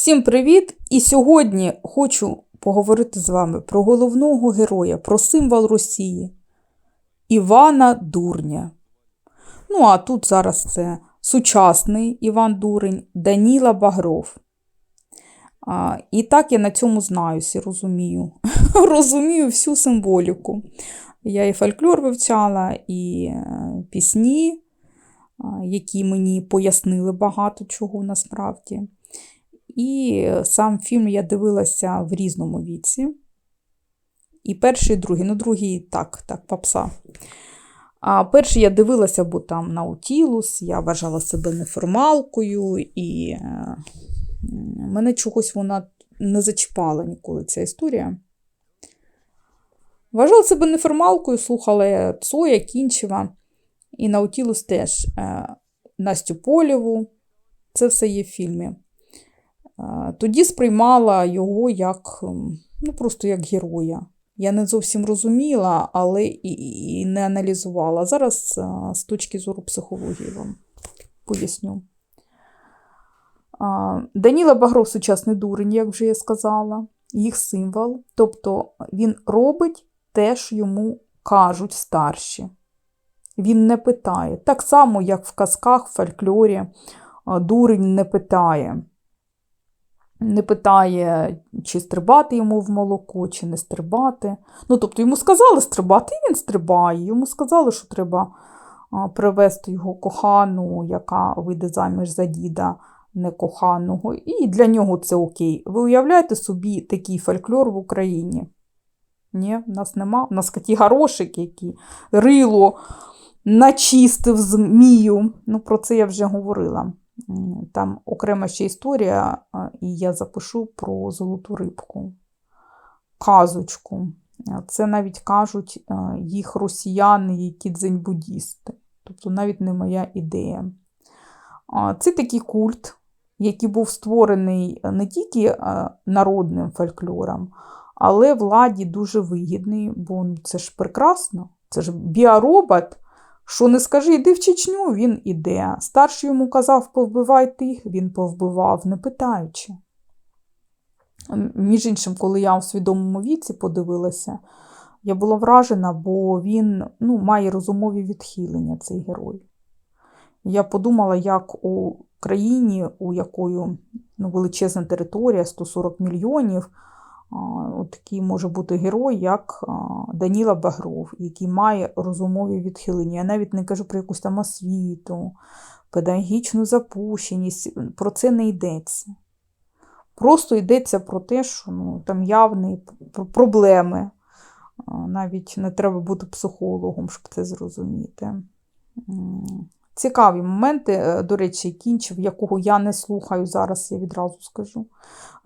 Всім привіт! І сьогодні хочу поговорити з вами про головного героя, про символ Росії Івана Дурня. Ну, а тут зараз це сучасний Іван Дурень, Даніла Багров. А, і так я на цьому знаюся, розумію. розумію всю символіку. Я і фольклор вивчала, і е, пісні, які мені пояснили багато чого насправді. І сам фільм я дивилася в різному віці. І перший, і другий. Ну, другий так, так, попса. А перший я дивилася, бо там Наутілус, я вважала себе неформалкою, і е, мене чогось вона не зачіпала ніколи ця історія. Вважала себе неформалкою, слухала Цоя, Кінчева і Наутілус теж е, Настю Полєву. Це все є в фільмі. Тоді сприймала його як ну, просто як героя. Я не зовсім розуміла, але і, і не аналізувала. Зараз з точки зору психології вам поясню. Даніла Багров сучасний дурень, як вже я сказала, їх символ. Тобто він робить те, що йому кажуть старші. Він не питає. Так само, як в казках, в фольклорі, дурень не питає не питає, чи стрибати йому в молоко, чи не стрибати. Ну, тобто йому сказали стрибати, і він стрибає. Йому сказали, що треба привезти його кохану, яка вийде заміж за діда некоханого. І для нього це окей. Ви уявляєте собі такий фольклор в Україні? Ні, в нас нема. У нас такі горошики, які рило начистив змію. Ну, про це я вже говорила. Там окрема ще історія, і я запишу про золоту рибку, казочку. Це навіть кажуть їх росіяни, які дзень-буддісти. Тобто навіть не моя ідея. Це такий культ, який був створений не тільки народним фольклором, але владі дуже вигідний, бо ну, це ж прекрасно. Це ж біоробот, що не скажи, йди в Чечню, він іде. Старший йому казав, повбивай тих, він повбивав, не питаючи. Між іншим, коли я у свідомому віці подивилася, я була вражена, бо він ну, має розумові відхилення, цей герой. Я подумала, як у країні, у якої ну, величезна територія, 140 мільйонів такий може бути герой, як Даніла Багров, який має розумові відхилення. Я навіть не кажу про якусь там освіту, педагогічну запущеність. Про це не йдеться. Просто йдеться про те, що ну, там явні проблеми. Навіть не треба бути психологом, щоб це зрозуміти. Цікаві моменти, е, до речі, кінчив, якого я не слухаю зараз, я відразу скажу.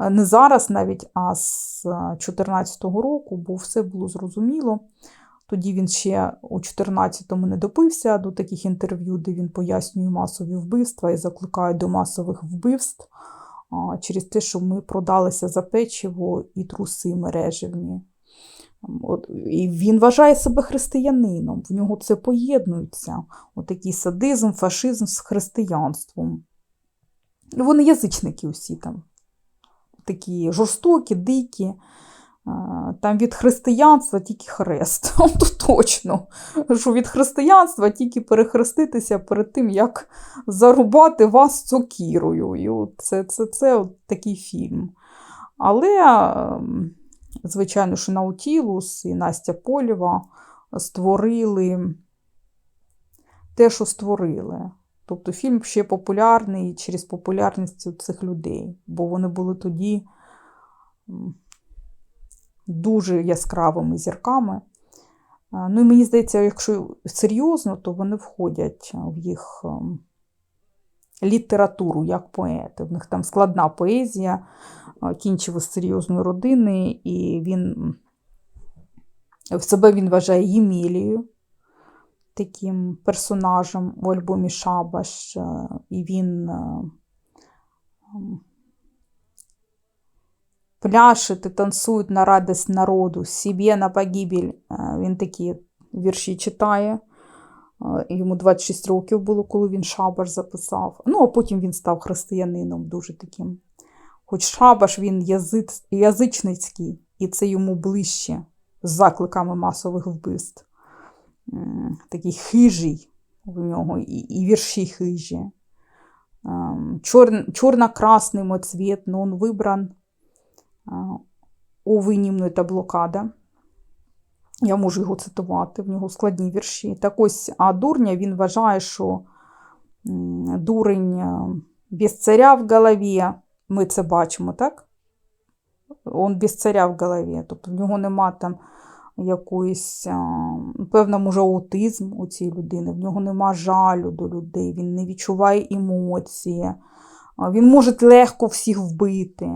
Е, не зараз навіть, а з 2014 року, бо все було зрозуміло. Тоді він ще у 2014-му не допився до таких інтерв'ю, де він пояснює масові вбивства і закликає до масових вбивств через те, що ми продалися за печиво і труси мережевні. От, І він вважає себе християнином, в нього це поєднується. Отакий садизм, фашизм з християнством. Вони язичники усі там, такі жорстокі, дикі. Там від християнства тільки хрест. То точно, що від християнства тільки перехреститися перед тим, як зарубати вас цокірою. І от це, це, це от такий фільм. Але. Звичайно, що Наутілус і Настя Полєва створили те, що створили. Тобто фільм ще популярний через популярність цих людей, бо вони були тоді дуже яскравими зірками. Ну і мені здається, якщо серйозно, то вони входять в їх літературу як поети. В них там складна поезія, кінчив з серйозної родини, і він в себе він вважає Ємілією, таким персонажем у альбомі Шабаш, і він пляшет і танцюють на радість народу, собі на погибель. Він такі вірші читає. Йому 26 років було, коли він шабаш записав. Ну, а потім він став християнином дуже таким Хоч Шабаш він язик, язичницький, і це йому ближче з закликами масових вбивств. М, Такий хижий в нього, і, і вірші хижі. Ем, Чор, черно-красный мой цвет, но он выбран а, увы, мною та блокада. Я можу його цитувати, в нього складні вірші. Так ось, а дурня він вважає, що м, дурень а, без царя в голові, ми це бачимо, так? Он без царя в голові, тобто в нього нема там якоїсь, певно, може, аутизм у цієї людини, в нього нема жалю до людей, він не відчуває емоції, він може легко всіх вбити,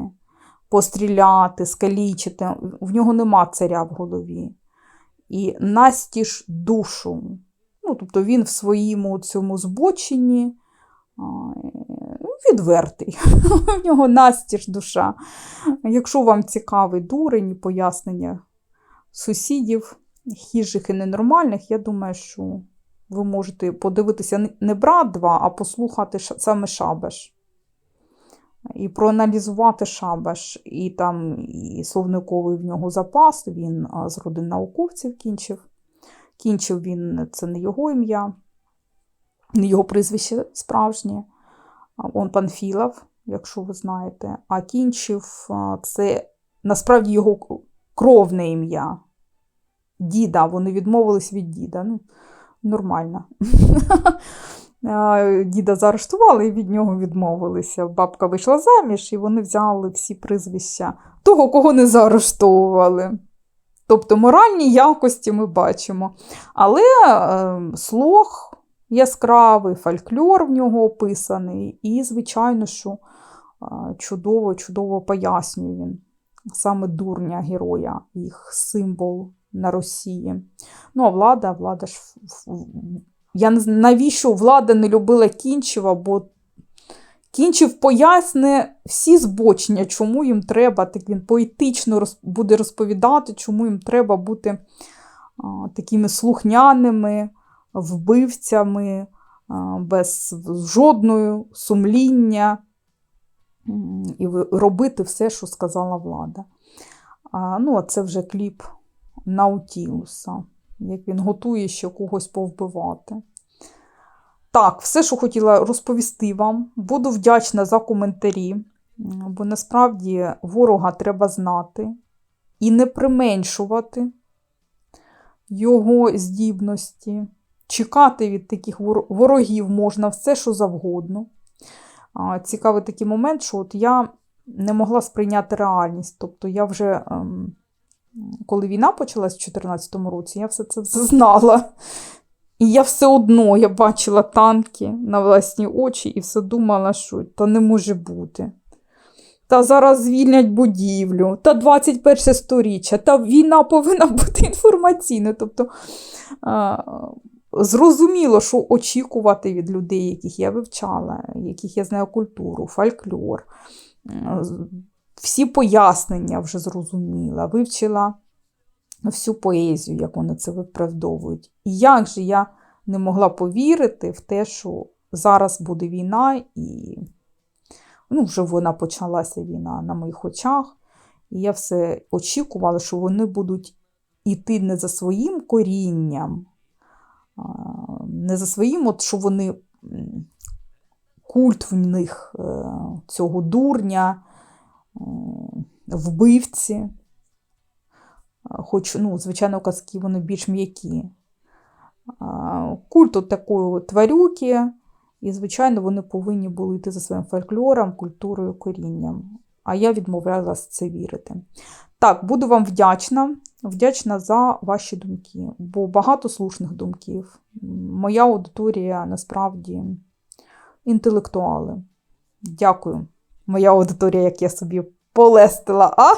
постріляти, скалічити, в нього нема царя в голові. І настіж душу. Ну, тобто він в своєму цьому збоченні відвертий. В нього настіж душа. Якщо вам цікавий дурень і пояснення сусідів, хижих і ненормальних, я думаю, що ви можете подивитися не- брат 2, а послухати саме Шабаш. І проаналізувати Шабаш, і там і словниковий в нього запас, він з родин науковців кінчив. Кінчив він, це не його ім'я, його прізвище справжнє. Он Панфілов, якщо ви знаєте. А кінчив це насправді його кровне ім'я. Діда, вони відмовились від діда. Ну, нормально. Діда заарештували і від нього відмовилися. Бабка вийшла заміж, і вони взяли всі прізвища того, кого не заарештовували. Тобто моральні якості ми бачимо. Але е, слог яскравий, фольклор в нього описаний, і, звичайно, що е, чудово, чудово пояснює він саме дурня героя, їх символ на Росії. Ну, а влада, влада ж. Я навіщо влада не любила Кінчева, бо Кінчев поясне всі збочення, чому їм треба, так він поетично буде розповідати, чому їм треба бути а, такими слухняними, вбивцями, без жодної сумління і робити все, що сказала влада. Ну, а це вже кліп Наутілуса, як він готує ще когось повбивати. Так, все, що хотіла розповісти вам. Буду вдячна за коментарі, бо насправді ворога треба знати і не применшувати його здібності. Чекати від таких ворогів можна все, що завгодно. Цікавий такий момент, що от я не могла сприйняти реальність. Тобто я вже, ем, коли війна почалась в 2014 році, я все це знала. І я все одно я бачила танки на власні очі і все думала, що та не може бути. Та зараз звільнять будівлю, та 21 сторіччя, та війна повинна бути інформаційною. Тобто зрозуміло, що очікувати від людей, яких я вивчала, яких я знаю культуру, фольклор. Всі пояснення вже зрозуміла, вивчила всю поезію, як вони це виправдовують. І як же я не могла повірити в те, що зараз буде війна, і ну, вже вона почалася війна на моїх очах. І я все очікувала, що вони будуть йти не за своїм корінням, не за своїм, от що вони культ в них е, цього дурня, е, вбивці. Хоч, ну, звичайно, казки вони більш м'які. Культ от такої тварюки, і, звичайно, вони повинні були йти за своїм фольклором, культурою, корінням. А я відмовлялась в це вірити. Так, буду вам вдячна. Вдячна за ваші думки, бо багато слушних думків. Моя аудиторія насправді інтелектуали. Дякую. Моя аудиторія, як я собі полестила, а?